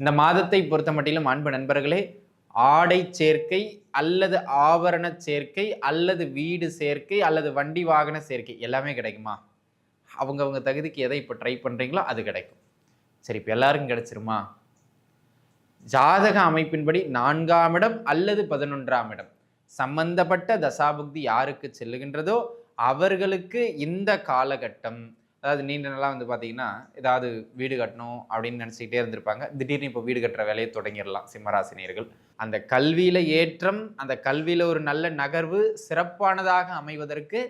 இந்த மாதத்தை பொறுத்த மட்டிலும் அன்பு நண்பர்களே ஆடை சேர்க்கை அல்லது ஆபரண சேர்க்கை அல்லது வீடு சேர்க்கை அல்லது வண்டி வாகன சேர்க்கை எல்லாமே கிடைக்குமா? அவங்கவங்க தகுதிக்கு எதை இப்போ ட்ரை பண்ணுறீங்களோ அது கிடைக்கும். சரி இப்போ எல்லாருக்கும் கிடைச்சிருமா? ஜாதக அமைப்பின்படி நான்காம் இடம் அல்லது பதினொன்றாம் இடம். சம்பந்தப்பட்ட தசாபுக்தி யாருக்கு செல்லுகின்றதோ அவர்களுக்கு இந்த காலகட்டம். அதாவது நீண்ட நாளாக வந்து பார்த்தீங்கன்னா ஏதாவது வீடு கட்டணும் அப்படின்னு நினச்சிக்கிட்டே இருந்திருப்பாங்க. திடீர்னு இப்போ வீடு கட்டுற வேலையை தொடங்கிடலாம் சிம்மராசினியர்கள். அந்த கல்வியில் ஏற்றம் அந்த கல்வியில் ஒரு நல்ல நகர்வு சிறப்பானதாக அமைவதற்கு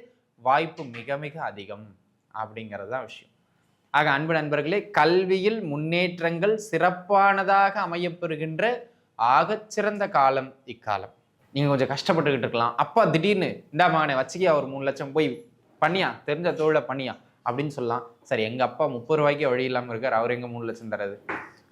வாய்ப்பு மிக மிக அதிகம் அப்படிங்கிறது தான் விஷயம். ஆக அன்பு நண்பர்களே கல்வியில் முன்னேற்றங்கள் சிறப்பானதாக அமையப்பெறுகின்ற ஆகச்சிறந்த காலம் இக்காலம். நீங்கள் கொஞ்சம் கஷ்டப்பட்டுக்கிட்டு இருக்கலாம். அப்பா திடீர்னு இந்த மகனை வச்சுக்கியா ஒரு மூணு லட்சம் போய் பண்ணியா தெரிஞ்ச தொழிலை பண்ணியா அப்படின்னு சொல்லலாம். சரி எங்கள் அப்பா முப்பது ரூபாய்க்கு வழி இல்லாமல் இருக்கார். அவர் எங்கே மூணு லட்சம் தராது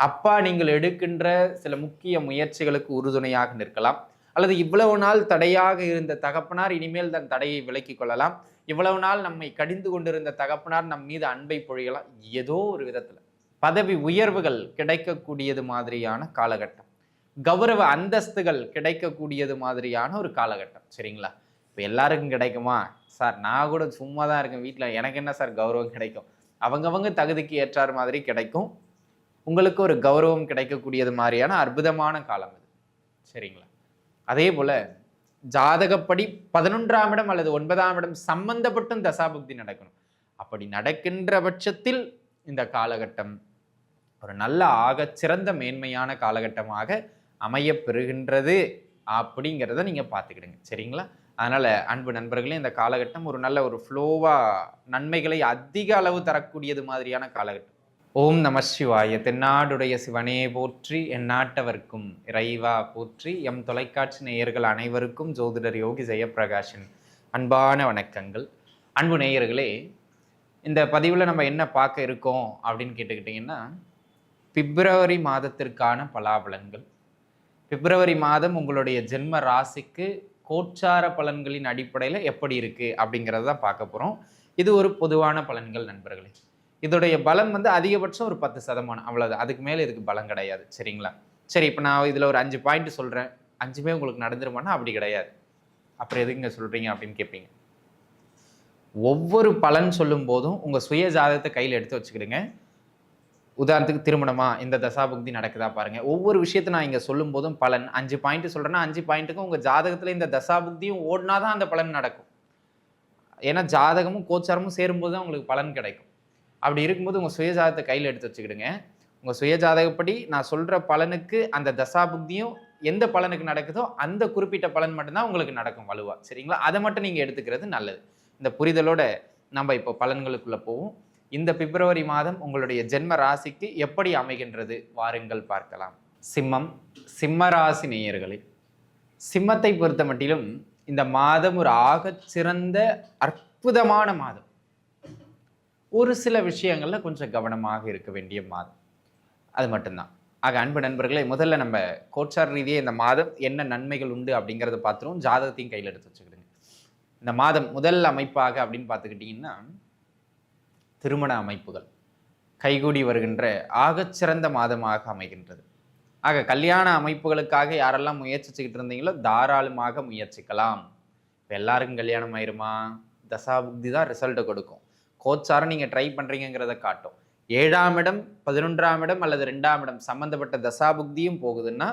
அப்பா நீங்கள் எடுக்கின்ற சில முக்கிய முயற்சிகளுக்கு உறுதுணையாக நிற்கலாம். அல்லது இவ்வளவு நாள் தடையாக இருந்த தகப்பனார் இனிமேல் தன் தடையை விலக்கிக் கொள்ளலாம். இவ்வளவு நாள் நம்மை கடிந்து கொண்டிருந்த தகப்பனார் நம் மீது அன்பை பொழியலாம். ஏதோ ஒரு விதத்தில். பதவி உயர்வுகள் கிடைக்கக்கூடியது மாதிரியான காலகட்டம். கௌரவ அந்தஸ்துகள் கிடைக்கக்கூடியது மாதிரியான ஒரு காலகட்டம். சரிங்களா? இப்போ எல்லாருக்கும் கிடைக்குமா? சார் நான் கூட சும்மா தான் இருக்கேன் வீட்டில் எனக்கு என்ன சார் கௌரவம் கிடைக்கும்? அவங்கவங்க தகுதிக்கு ஏற்றார் மாதிரி கிடைக்கும். உங்களுக்கு ஒரு கௌரவம் கிடைக்கக்கூடியது மாதிரியான அற்புதமான காலம் இது. சரிங்களா? அதே போல் ஜாதகப்படி பதினொன்றாம் இடம் அல்லது ஒன்பதாம் இடம் சம்பந்தப்பட்டும் தசாபுக்தி நடக்கணும். அப்படி நடக்கின்ற பட்சத்தில் இந்த காலகட்டம் ஒரு நல்ல ஆக சிறந்த மேன்மையான காலகட்டமாக அமையப் பெறுகின்றது அப்படிங்கிறத நீங்கள் பார்த்துக்கிடுங்க. சரிங்களா? அதனால் அன்பு நண்பர்களே இந்த காலகட்டம் ஒரு நல்ல ஒரு ஃப்ளோவாக நன்மைகளை அதிக அளவு தரக்கூடியது மாதிரியான காலகட்டம். ஓம் நம சிவாய. தென்னாடுடைய சிவனே போற்றி என் நாட்டவர்க்கும் இறைவா போற்றி எம் தொலைக்காட்சி நேயர்கள் அனைவருக்கும் ஜோதிடர் யோகி ஜெயப்பிரகாஷின் அன்பான வணக்கங்கள். அன்பு நேயர்களே இந்த பதிவில் நம்ம என்ன பார்க்க இருக்கோம் அப்படின்னு கேட்டுக்கிட்டிங்கன்னா பிப்ரவரி மாதத்திற்கான பலாபலன்கள். பிப்ரவரி மாதம் உங்களுடைய ஜென்ம ராசிக்கு கோச்சார பலன்களின் அடிப்படையில் எப்படி இருக்குது அப்படிங்கிறத தான் பார்க்க போகிறோம் இது ஒரு பொதுவான பலன்கள் நண்பர்களே. இதோடைய பலம் வந்து அதிகபட்சம் ஒரு பத்து சதமானம். அவ்வளோதான் அதுக்கு மேலே இதுக்கு பலம் கிடையாது. சரிங்களா? சரி இப்போ நான் இதில் ஒரு அஞ்சு பாயிண்ட் சொல்கிறேன் அஞ்சுமே உங்களுக்கு நடந்துருமானா அப்படி கிடையாது. அப்புறம் எதுங்க சொல்கிறீங்க அப்படின்னு கேட்பீங்க ஒவ்வொரு பலன் சொல்லும் போதும் உங்கள் சுய ஜாதகத்தை கையில் எடுத்து வச்சுக்கிடுங்க. உதாரணத்துக்கு திருமணமா? இந்த தசாபுக்தி நடக்குதா பாருங்க. ஒவ்வொரு விஷயத்தை நான் இங்கே சொல்லும் போதும் பலன். அஞ்சு பாயிண்ட் சொல்கிறேன்னா அஞ்சு பாயிண்ட்டுக்கும் உங்கள் ஜாதகத்தில் இந்த தசாபுக்தியும் ஓடினா தான் அந்த பலன் நடக்கும். ஏன்னா ஜாதகமும் கோச்சாரமும் சேரும்போது தான் உங்களுக்கு பலன் கிடைக்கும். அப்படி இருக்கும்போது உங்கள் சுயஜாதகத்தை கையில் எடுத்து வச்சுக்கிடுங்க. உங்கள் சுயஜாதகப்படி நான் சொல்கிற பலனுக்கு அந்த தசாபுக்தியும் எந்த பலனுக்கு நடக்குதோ அந்த குறிப்பிட்ட பலன் மட்டும்தான் உங்களுக்கு நடக்கும் வலுவாக சரிங்களா? அதை மட்டும் நீங்கள் எடுத்துக்கிறது நல்லது. இந்த புரிதலோட நம்ம இப்போ பலன்களுக்குள்ளே போவோம். இந்த பிப்ரவரி மாதம் உங்களுடைய ஜென்ம ராசிக்கு எப்படி அமைகின்றது? வாருங்கள் பார்க்கலாம். சிம்மம் சிம்ம ராசி நேயர்களே சிம்மத்தை பொறுத்த மட்டிலும் இந்த மாதம் ஒரு ஆகச் சிறந்த அற்புதமான மாதம். ஒரு சில விஷயங்களில் கொஞ்சம் கவனமாக இருக்க வேண்டிய மாதம். அது மட்டும்தான். ஆக அன்பு நண்பர்களே முதல்ல நம்ம கோச்சார் ரீதியாக இந்த மாதம் என்ன நன்மைகள் உண்டு அப்படிங்கிறத பார்த்துருவோம். ஜாதகத்தையும் கையில் எடுத்து வச்சுக்கிடுங்க. இந்த மாதம் முதல் அமைப்பாக அப்படின்னு பார்த்துக்கிட்டிங்கன்னா திருமண அமைப்புகள் கைகூடி வருகின்ற ஆகச்சிறந்த மாதமாக அமைகின்றது. ஆக கல்யாண அமைப்புகளுக்காக யாரெல்லாம் முயற்சிச்சுக்கிட்டு இருந்தீங்களோ தாராளமாக முயற்சிக்கலாம். இப்போ எல்லாருக்கும் கல்யாணம் ஆயிருமா? தசாபுக்தி தான் ரிசல்ட்டை கொடுக்கும். கோச்சாரம் நீங்கள் ட்ரை பண்ணுறீங்கிறத காட்டும். ஏழாம் இடம் பதினொன்றாம் இடம் அல்லது ரெண்டாம் இடம் சம்மந்தப்பட்ட தசாபுக்தியும் போகுதுன்னா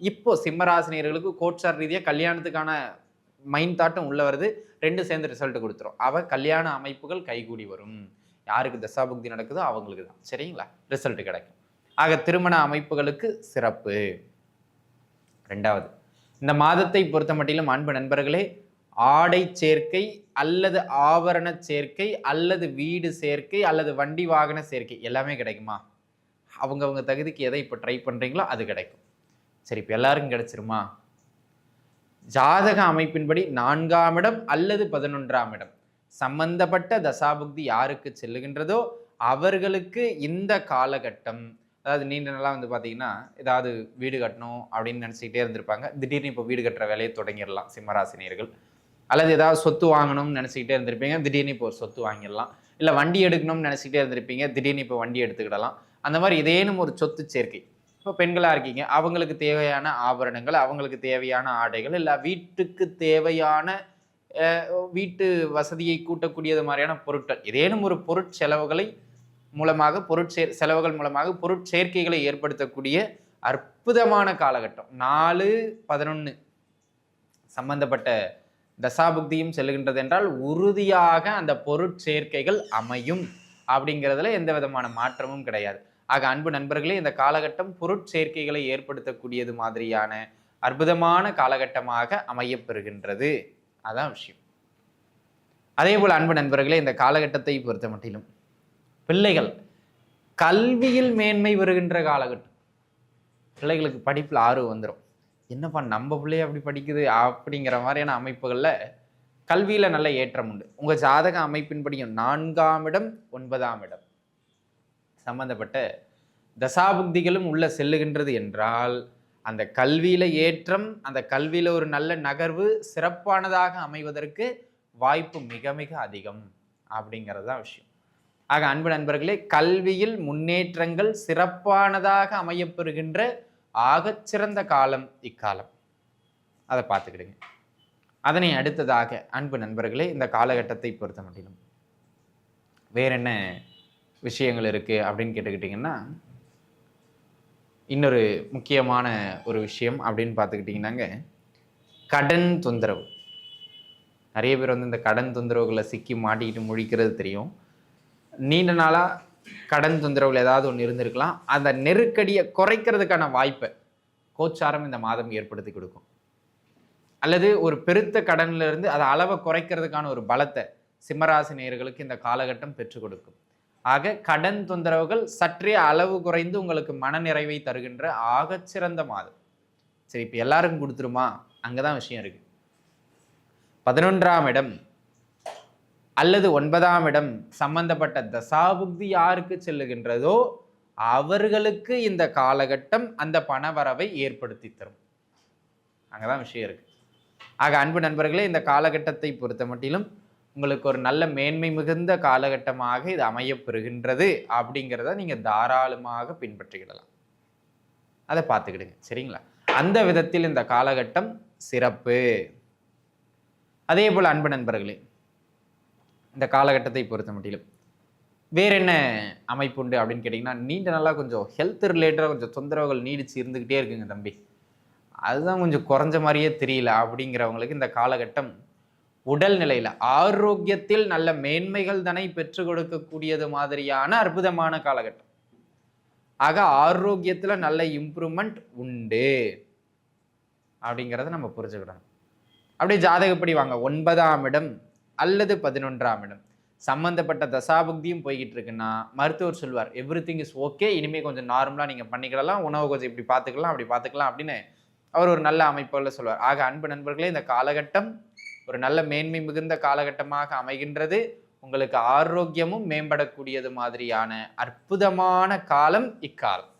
இப்போ சிம்மராசினியர்களுக்கு கோச்சார் ரீதியாக கல்யாணத்துக்கான மைண்ட் தாட்டும் உள்ளே வருது. ரெண்டு சேர்ந்து ரிசல்ட் கொடுத்துரும். அவ கல்யாண அமைப்புகள் கைகூடி வரும். யாருக்கு தசாபக்தி நடக்குதோ அவங்களுக்கு தான் சரிங்களா? ரிசல்ட் கிடைக்கும். ஆக திருமண அமைப்புகளுக்கு சிறப்பு. ரெண்டாவது இந்த மாதத்தை பொறுத்த மட்டிலும் அன்பு நண்பர்களே ஆடை சேர்க்கை அல்லது ஆபரண சேர்க்கை அல்லது வீடு சேர்க்கை அல்லது வண்டி வாகன சேர்க்கை எல்லாமே கிடைக்குமா? அவங்கவுங்க தகுதிக்கு எதை இப்போ ட்ரை பண்ணுறீங்களோ அது கிடைக்கும். சரி இப்போ எல்லாருக்கும் கிடைச்சிருமா? ஜாதக அமைப்பின்படி நான்காம் இடம் அல்லது பதினொன்றாம் இடம். சம்பந்தப்பட்ட தசாபுக்தி யாருக்கு செல்லுகின்றதோ அவர்களுக்கு இந்த காலகட்டம் அதாவது நீண்ட நாளாக வந்து பார்த்தீங்கன்னா ஏதாவது வீடு கட்டணும் அப்படின்னு நினச்சிக்கிட்டே இருந்திருப்பாங்க. திடீர்னு இப்போ வீடு கட்டுற வேலையை தொடங்கிடலாம் சிம்மராசினியர்கள் அல்லது ஏதாவது சொத்து வாங்கணும்னு நினச்சிக்கிட்டே இருந்திருப்பீங்க திடீர்னு இப்போ ஒரு சொத்து வாங்கிடலாம். இல்லை வண்டி எடுக்கணும்னு நினச்சிக்கிட்டே இருந்திருப்பீங்க திடீர்னு இப்போ வண்டி எடுத்துக்கிடலாம். அந்த மாதிரி இதேனும் ஒரு சொத்து சேர்க்கை. இப்போ பெண்களாக இருக்கீங்க அவங்களுக்கு தேவையான ஆபரணங்கள் அவங்களுக்கு தேவையான ஆடைகள் இல்லை வீட்டுக்கு தேவையான வீட்டு வசதியை கூட்டக்கூடியது மாதிரியான பொருட்கள். ஏதேனும் ஒரு பொருட்செலவுகளை மூலமாக பொருட்சே செலவுகள் மூலமாக பொருட்சேர்க்கைகளை ஏற்படுத்தக்கூடிய அற்புதமான காலகட்டம். நாலு பதினொன்று சம்பந்தப்பட்ட தசாபுக்தியும் செல்லுகின்றது என்றால் உறுதியாக அந்த பொருட்சேர்க்கைகள் அமையும் அப்படிங்கிறதுல எந்த விதமான மாற்றமும் கிடையாது. ஆக அன்பு நண்பர்களே இந்த காலகட்டம் பொருட்சேர்க்கைகளை ஏற்படுத்தக்கூடியது மாதிரியான அற்புதமான காலகட்டமாக அமையப்பெறுகின்றது அதான் விஷயம். அதே போல் அன்பு நண்பர்களே இந்த காலகட்டத்தை பொறுத்த மட்டிலும் பிள்ளைகள் கல்வியில் மேன்மை வருகின்ற காலகட்டம். பிள்ளைகளுக்கு படிப்பில் ஆர்வம் வந்துடும் என்னப்பா நம்ம பிள்ளைய அப்படி படிக்குது? அப்படிங்கிற மாதிரியான அமைப்புகளில் கல்வியில் நல்ல ஏற்றம் உண்டு. உங்கள் ஜாதக அமைப்பின்படியும் நான்காம் இடம் ஒன்பதாம் இடம். சம்பந்தப்பட்ட தசாபுக்திகளும் உள்ள செல்லுகின்றது என்றால் அந்த கல்வியில் ஏற்றம் அந்த கல்வியில் ஒரு நல்ல நகர்வு சிறப்பானதாக அமைவதற்கு வாய்ப்பு மிக மிக அதிகம் அப்படிங்கிறது தான் விஷயம். ஆக அன்பு நண்பர்களே கல்வியில் முன்னேற்றங்கள் சிறப்பானதாக அமையப்பெறுகின்ற ஆகச்சிறந்த காலம் இக்காலம். அதை பார்த்துக்கிடுங்க. அதனை அடுத்ததாக அன்பு நண்பர்களே இந்த காலகட்டத்தை பொறுத்த முடியும் வேற என்ன விஷயங்கள் இருக்குது அப்படின்னு கேட்டுக்கிட்டிங்கன்னா இன்னொரு முக்கியமான ஒரு விஷயம் அப்படின்னு பார்த்துக்கிட்டிங்கன்னாங்க கடன் தொந்தரவு. நிறைய பேர் வந்து இந்த கடன் தொந்தரவுகளை சிக்கி மாட்டிக்கிட்டு முழிக்கிறது தெரியும். நீண்ட நாளாக கடன் தொந்தரவுகள் ஏதாவது ஒன்று இருந்திருக்கலாம். அந்த நெருக்கடியை குறைக்கிறதுக்கான வாய்ப்பை கோச்சாரம் இந்த மாதம் ஏற்படுத்தி கொடுக்கும். அல்லது ஒரு பெருத்த கடன்லேருந்து அதை அளவை குறைக்கிறதுக்கான ஒரு பலத்தை சிம்மராசி நேயர்களுக்கு இந்த காலகட்டம் பெற்றுக் கொடுக்கும். ஆக கடன் தொந்தரவுகள் சற்றே அளவு குறைந்து உங்களுக்கு மனநிறைவை தருகின்ற ஆகச்சிறந்த மாதம். சரி இப்போ எல்லாருக்கும் கொடுத்துருமா? அங்கதான் விஷயம் இருக்கு. பதினொன்றாம் இடம் அல்லது ஒன்பதாம் இடம் சம்பந்தப்பட்ட தசாபுக்தி யாருக்கு செல்லுகின்றதோ அவர்களுக்கு இந்த காலகட்டம் அந்த பணவரவை ஏற்படுத்தி தரும். அங்கதான் விஷயம் இருக்கு. ஆக அன்பு நண்பர்களே இந்த காலகட்டத்தை பொறுத்த மட்டிலும் உங்களுக்கு ஒரு நல்ல மேன்மை மிகுந்த காலகட்டமாக இது அமையப்பெறுகின்றது அப்படிங்கிறத நீங்கள் தாராளமாக பின்பற்றிக்கிடலாம். அதை பார்த்துக்கிடுங்க. சரிங்களா? அந்த விதத்தில் இந்த காலகட்டம் சிறப்பு. அதே போல் அன்பு நண்பர்களே இந்த காலகட்டத்தை பொறுத்த மட்டிலும் வேற என்ன அமைப்பு உண்டு அப்படின்னு கேட்டிங்கன்னா நீண்ட நாளாக கொஞ்சம் ஹெல்த் ரிலேட்டடாக கொஞ்சம் தொந்தரவுகள் நீடிச்சு இருந்துக்கிட்டே இருக்குங்க தம்பி. அதுதான் கொஞ்சம் குறைஞ்ச மாதிரியே தெரியல அப்படிங்கிறவங்களுக்கு இந்த காலகட்டம் உடல் நிலையில ஆரோக்கியத்தில் நல்ல மேன்மைகள் தனை பெற்று கொடுக்கக்கூடியது மாதிரியான அற்புதமான காலகட்டம். ஆக ஆரோக்கியத்துல நல்ல இம்ப்ரூவ்மெண்ட் உண்டு. அப்படிங்கிறத நம்ம புரிஞ்சுக்கிடணும் அப்படியே ஜாதகப்படி வாங்க. ஒன்பதாம் இடம் அல்லது பதினொன்றாம் இடம். சம்பந்தப்பட்ட தசாபுக்தியும் போய்கிட்டு இருக்குன்னா மருத்துவர் சொல்வார் எவ்ரி திங் இஸ் ஓகே இனிமேல் கொஞ்சம் நார்மலாக நீங்கள் பண்ணிக்கிடலாம். உணவு கொஞ்சம் இப்படி பார்த்துக்கலாம் அப்படி பார்த்துக்கலாம் அப்படின்னு அவர் ஒரு நல்ல அமைப்புகளில் சொல்வார் ஆக அன்பு நண்பர்களே இந்த காலகட்டம் ஒரு நல்ல மேன்மை மிகுந்த காலகட்டமாக அமைகின்றது. உங்களுக்கு ஆரோக்கியமும் மேம்படக்கூடியது மாதிரியான அற்புதமான காலம் இக்காலம்.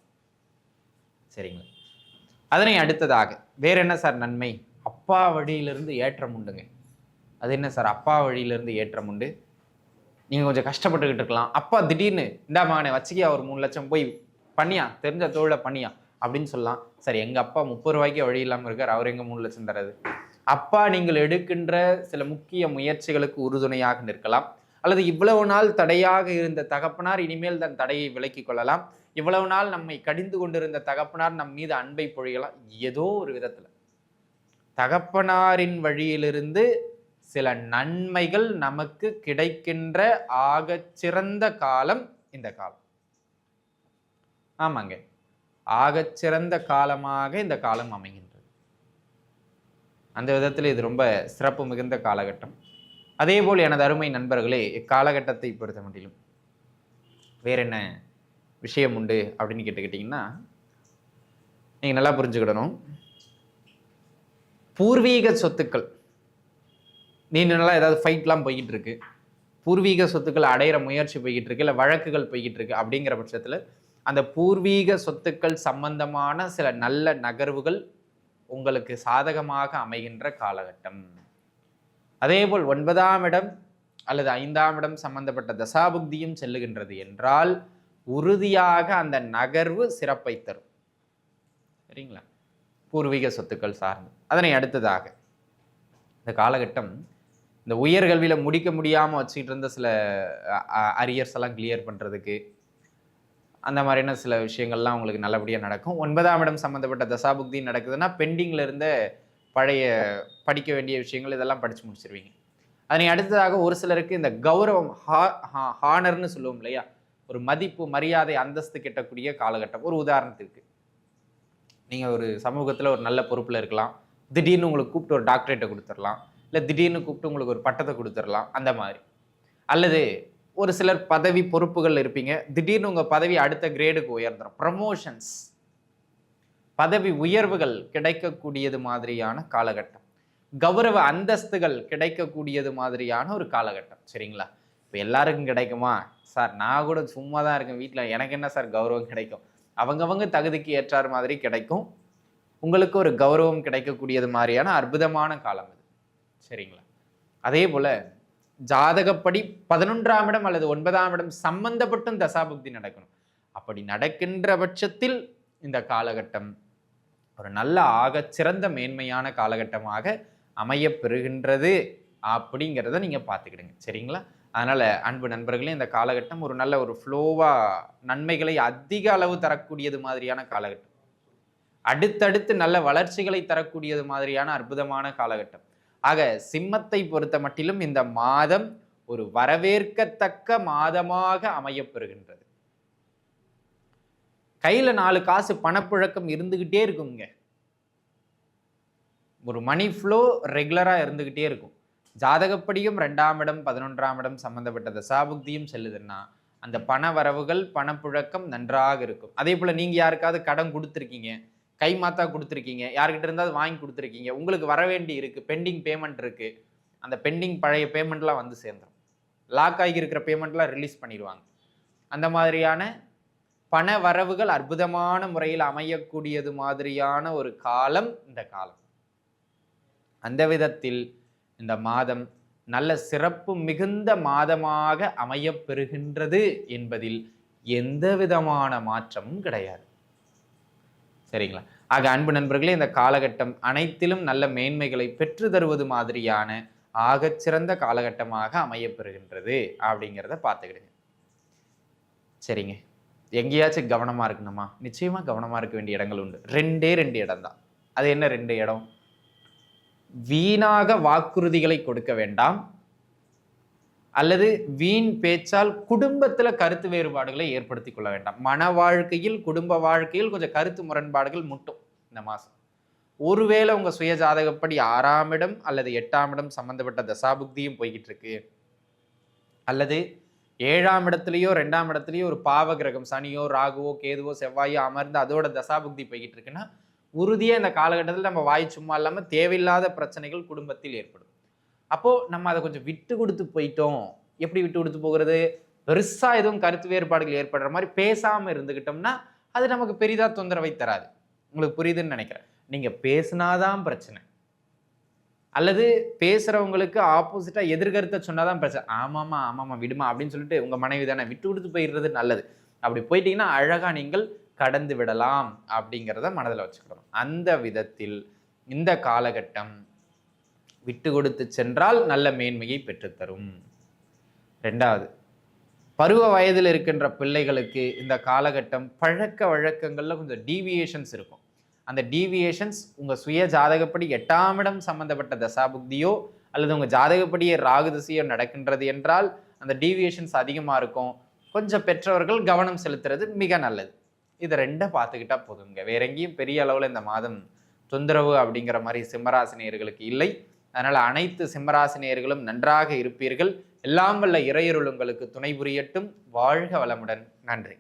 சரிங்களா? அதனை அடுத்ததாக வேற என்ன சார் நன்மை? அப்பா வழியிலிருந்து ஏற்றம் உண்டுங்க. அது என்ன சார்? அப்பா வழியிலிருந்து ஏற்றம் உண்டு. நீங்கள் கொஞ்சம் கஷ்டப்பட்டுக்கிட்டு இருக்கலாம். அப்பா திடீர்னு இந்தா மகனே வச்சுக்கியா ஒரு மூணு லட்சம் போய் பண்ணியா? தெரிஞ்ச தொழிலை பண்ணியா? அப்படின்னு சொல்லலாம். சரி எங்கள் அப்பா முப்பது ரூபாய்க்கு வழி இல்லாமல் இருக்கார். அவர் எங்கே மூணு லட்சம் தரது அப்பா நீங்கள் எடுக்கின்ற சில முக்கிய முயற்சிகளுக்கு உறுதுணையாக நிற்கலாம். அல்லது இவ்வளவு நாள் தடையாக இருந்த தகப்பனார் இனிமேல் தன் தடையை விலக்கி கொள்ளலாம். இவ்வளவு நாள் நம்மை கடிந்து கொண்டிருந்த தகப்பனார் நம் மீது அன்பை பொழியலாம். ஏதோ ஒரு விதத்தில். தகப்பனாரின் வழியிலிருந்து சில நன்மைகள் நமக்கு கிடைக்கின்ற ஆக சிறந்த காலம் இந்த காலம். ஆமாங்க. ஆகச்சிறந்த காலமாக இந்த காலம் அமைகின்றது. அந்த விதத்தில் இது ரொம்ப சிறப்பு மிகுந்த காலகட்டம். அதே போல் எனது அருமை நண்பர்களே இக்காலகட்டத்தை பொறுத்த மட்டிலும் வேற என்ன விஷயம் உண்டு அப்படின்னு கேட்டுக்கிட்டிங்கன்னா நீங்கள் நல்லா புரிஞ்சுக்கிடணும். பூர்வீக சொத்துக்கள் நீண்ட நாளாக ஏதாவது ஃபைட்லாம் போய்கிட்டு இருக்கு பூர்வீக சொத்துக்கள் அடையிற முயற்சி போய்கிட்டு இருக்கு இல்லை வழக்குகள் போய்கிட்டு இருக்கு அப்படிங்கிற பட்சத்தில் அந்த பூர்வீக சொத்துக்கள் சம்பந்தமான சில நல்ல நகர்வுகள் உங்களுக்கு சாதகமாக அமைகின்ற காலகட்டம். அதேபோல் ஒன்பதாம் இடம் அல்லது ஐந்தாம் இடம் சம்பந்தப்பட்ட தசாபுக்தியும் செல்லுகின்றது என்றால் உறுதியாக அந்த நகர்வு சிறப்பை தரும். சரிங்களா? பூர்வீக சொத்துக்கள் சார்ந்து. அதனை அடுத்ததாக இந்த காலகட்டம் இந்த உயர்கல்வியில் முடிக்க முடியாமல் வச்சுக்கிட்டு இருந்த சில அரியர்ஸ் எல்லாம் கிளியர் பண்ணுறதுக்கு அந்த மாதிரியான சில விஷயங்கள்லாம் உங்களுக்கு நல்லபடியாக நடக்கும். ஒன்பதாம் இடம் சம்மந்தப்பட்ட தசாபுக்தி நடக்குதுன்னா பெண்டிங்கில் இருந்த பழைய படிக்க வேண்டிய விஷயங்கள் இதெல்லாம் படித்து முடிச்சிருவீங்க. அதனை அடுத்ததாக ஒரு சிலருக்கு இந்த கௌரவம் ஹா ஹானர்னு சொல்லுவோம் இல்லையா? ஒரு மதிப்பு மரியாதை அந்தஸ்து கிட்டக்கூடிய காலகட்டம். ஒரு உதாரணத்துக்கு நீங்கள் ஒரு சமூகத்தில் ஒரு நல்ல பொறுப்பில் இருக்கலாம். திடீர்னு உங்களுக்கு கூப்பிட்டு ஒரு டாக்டரேட்டை கொடுத்துடலாம் இல்லை திடீர்னு கூப்பிட்டு உங்களுக்கு ஒரு பட்டத்தை கொடுத்துடலாம் அந்த மாதிரி. அல்லது ஒரு சிலர் பதவி பொறுப்புகள் இருப்பீங்க. திடீர்னு உங்கள் பதவி அடுத்த கிரேடுக்கு உயர்ந்துடும் ப்ரமோஷன்ஸ் பதவி உயர்வுகள் கிடைக்கக்கூடியது மாதிரியான காலகட்டம். கௌரவ அந்தஸ்துகள் கிடைக்கக்கூடியது மாதிரியான ஒரு காலகட்டம். சரிங்களா? இப்போ எல்லாருக்கும் கிடைக்குமா? சார் நான் கூட சும்மா தான் இருக்கேன் வீட்டில் எனக்கு என்ன சார் கௌரவம் கிடைக்கும்? அவங்கவங்க தகுதிக்கு ஏற்றார் மாதிரி கிடைக்கும். உங்களுக்கு ஒரு கௌரவம் கிடைக்கக்கூடியது மாதிரியான அற்புதமான காலம் இது. சரிங்களா? அதே போல் ஜாதகப்படி பதினொன்றாம் இடம் அல்லது ஒன்பதாம் இடம் சம்பந்தப்பட்டும் தசாபுக்தி நடக்கணும். அப்படி நடக்கின்ற பட்சத்தில் இந்த காலகட்டம் ஒரு நல்ல ஆக சிறந்த மேன்மையான காலகட்டமாக அமைய பெறுகின்றது அப்படிங்கிறத நீங்கள் பார்த்துக்கிடுங்க. சரிங்களா? அதனால் அன்பு நண்பர்களே இந்த காலகட்டம் ஒரு நல்ல ஒரு ஃப்ளோவாக நன்மைகளை அதிக அளவு தரக்கூடியது மாதிரியான காலகட்டம். அடுத்தடுத்து நல்ல வளர்ச்சிகளை தரக்கூடியது மாதிரியான அற்புதமான காலகட்டம். ஆக சிம்மத்தை பொறுத்த மட்டிலும் இந்த மாதம் ஒரு வரவேற்கத்தக்க மாதமாக அமையப்பெறுகின்றது. கையில் நாலு காசு பணப்புழக்கம் இருந்துக்கிட்டே இருக்குங்க. ஒரு மணி ஃப்ளோ ரெகுலராக இருந்துக்கிட்டே இருக்கும். ஜாதகப்படியும் ரெண்டாம் இடம் பதினொன்றாம் இடம் சம்மந்தப்பட்ட தசாபுக்தியும் செல்லுதுன்னா அந்த பண வரவுகள் பணப்புழக்கம் நன்றாக இருக்கும். அதே போல் நீங்கள் யாருக்காவது கடன் கொடுத்துருக்கீங்க கை மாத்தா கொடுத்துருக்கீங்க. யார்கிட்ட இருந்தாலும் வாங்கி கொடுத்துருக்கீங்க. உங்களுக்கு வர வேண்டி இருக்குது பெண்டிங் பேமெண்ட் இருக்குது அந்த பெண்டிங் பழைய பேமெண்ட்லாம் வந்து சேர்ந்துடும் லாக் ஆகி இருக்கிற பேமெண்ட்லாம் ரிலீஸ் பண்ணிடுவாங்க. அந்த மாதிரியான பண வரவுகள் அற்புதமான முறையில் அமையக்கூடியது மாதிரியான ஒரு காலம் இந்த காலம். அந்த விதத்தில் இந்த மாதம் நல்ல சிறப்பு மிகுந்த மாதமாக அமையப்பெறுகின்றது என்பதில் எந்த விதமான மாற்றமும் கிடையாது. சரிங்களா? ஆக அன்பு நண்பர்களே இந்த காலகட்டம் அனைத்திலும் நல்ல மேன்மைகளை பெற்று தருவது மாதிரியான ஆகச்சிறந்த காலகட்டமாக அமையப்பெறுகின்றது அப்படிங்கிறத பார்த்துக்கிடுங்க. சரிங்க. எங்கேயாச்சும் கவனமாக இருக்கணுமா? நிச்சயமாக கவனமாக இருக்க வேண்டிய இடங்கள் உண்டு. ரெண்டே ரெண்டு இடம் தான். அது என்ன ரெண்டு இடம்? வீணாக வாக்குறுதிகளை கொடுக்க வேண்டாம். அல்லது வீண் பேச்சால் குடும்பத்தில் கருத்து வேறுபாடுகளை ஏற்படுத்தி கொள்ள வேண்டாம். மன வாழ்க்கையில் குடும்ப வாழ்க்கையில் கொஞ்சம் கருத்து முரண்பாடுகள் முட்டும். இந்த மாதம் ஒருவேளை உங்கள் சுய ஜாதகப்படி ஆறாம் இடம் அல்லது எட்டாம் இடம் சம்மந்தப்பட்ட தசாபுக்தியும் போய்கிட்டு இருக்கு அல்லது ஏழாம் இடத்துலையோ ரெண்டாம் இடத்துலையோ ஒரு பாவ கிரகம் சனியோ ராகுவோ கேதுவோ செவ்வாயோ அமர்ந்து அதோட தசாபுக்தி போய்கிட்டு இருக்குன்னா உறுதியாக இந்த காலகட்டத்தில் நம்ம வாய் சும்மா இல்லாமல் தேவையில்லாத பிரச்சனைகள் குடும்பத்தில் ஏற்படும். அப்போது நம்ம அதை கொஞ்சம் விட்டு கொடுத்து போயிட்டோம். எப்படி விட்டு கொடுத்து போகிறது? பெருசாக எதுவும் கருத்து வேறுபாடுகள் ஏற்படுற மாதிரி பேசாமல் இருந்துக்கிட்டோம்னா அது நமக்கு பெரிதாக தொந்தரவை தராது. உங்களுக்கு புரியுதுன்னு நினைக்கிறேன். நீங்கள் பேசினாதான் பிரச்சனை. அல்லது பேசுகிறவங்களுக்கு ஆப்போசிட்டாக எதிர்கருத்தை சொன்னால் தான் பிரச்சனை. ஆமாம்மா ஆமாம்மா விடுமா அப்படின்னு சொல்லிட்டு உங்கள் மனைவி தானே விட்டு கொடுத்து போயிடுறது நல்லது. அப்படி போயிட்டீங்கன்னா அழகாக நீங்கள் கடந்து விடலாம் அப்படிங்கிறத மனதில் வச்சுக்கணும். அந்த விதத்தில் இந்த காலகட்டம் விட்டு கொடுத்து சென்றால் நல்ல மேன்மையை பெற்றுத்தரும். ரெண்டாவது பருவ வயதில் இருக்கின்ற பிள்ளைகளுக்கு இந்த காலகட்டம் பழக்க வழக்கங்களில் கொஞ்சம் டீவியேஷன்ஸ் இருக்கும். அந்த டீவியேஷன்ஸ் உங்கள் சுய ஜாதகப்படி எட்டாம் இடம் சம்மந்தப்பட்ட தசாபுக்தியோ அல்லது உங்கள் ஜாதகப்படியே ராகு திசையோ நடக்கின்றது என்றால் அந்த டீவியேஷன்ஸ் அதிகமாக இருக்கும். கொஞ்சம் பெற்றவர்கள் கவனம் செலுத்துறது மிக நல்லது. இதை ரெண்டை பார்த்துக்கிட்டா போதுங்க. வேற எங்கேயும் பெரிய அளவில் இந்த மாதம் தொந்தரவு அப்படிங்கிற மாதிரி சிம்மராசினியர்களுக்கு இல்லை. அதனால் அனைத்து சிம்மராசினியர்களும் நன்றாக இருப்பீர்கள். எல்லாம் வல்ல இறையருள் உங்களுக்கு துணை புரியட்டும். வாழ்க வளமுடன். நன்றி.